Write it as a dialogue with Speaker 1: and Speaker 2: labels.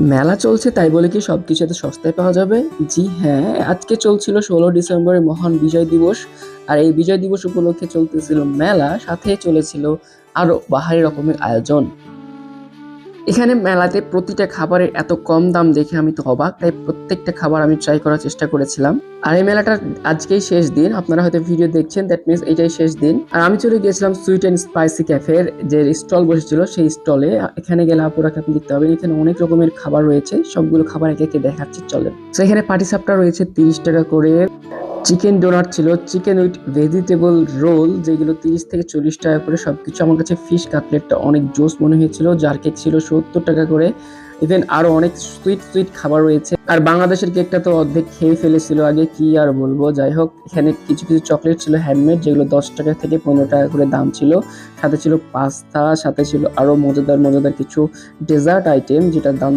Speaker 1: মেলা চলছে, তাই বলে কি সব কিছু এত সস্তায় পাওয়া যাবে? জি হ্যাঁ আজকে চলছিল ষোলো ডিসেম্বরের মহান বিজয় দিবস, আর এই বিজয় দিবস উপলক্ষে চলতেছিল মেলা, সাথে চলেছিল আরও বাহারি রকমের আয়োজন। এখানে মেলাতে প্রতিটা খাবারের এত কম দাম দেখে আমি তো অবাক, তাই প্রত্যেকটা খাবার আমি ট্রাই করার চেষ্টা করেছিলাম। আর এই মেলাটার আজকেই শেষ দিন, আপনারা হয়তো ভিডিও দেখছেন দ্যাট মিনস এটাই শেষ দিন। আর আমি চলে গিয়েছিলাম সুইট অ্যান্ড স্পাইসি ক্যাফের যে স্টল বসেছিল, সেই স্টলে এখানে গেলে আপুরাকে আপনি দেখতে পাবেন, এখানে অনেক রকমের খাবার রয়েছে, সবগুলো খাবার একে একে দেখাচ্ছি, চলেন। তো এখানে পাটিসাপটা রয়েছে তিরিশ টাকা করে। চিকেন ডোনার ছিল চিকেন উইথ ভেজিটেবল রোল যেগুলো তিরিশ থেকে চল্লিশ টাকা করে সবকিছু। আমার কাছে ফিশ কাটলেটটা অনেক জোস মনে হয়েছিল, যার কেক ছিল সত্তর টাকা করে। ইভেন আরও অনেক সুইট সুইট খাবার রয়েছে। আর বাংলাদেশের কেকটা তো অর্ধেক খেয়ে ফেলেছিল আগে, কি আর বলব? যাই হোক, এখানে কিছু কিছু চকলেট ছিল হ্যান্ডমেড যেগুলো দশ টাকা থেকে পনেরো টাকা করে দাম ছিল। সাথে ছিল পাস্তা সাথে ছিল আরও মজাদার মজাদার কিছু ডেজার্ট আইটেম যেটার দাম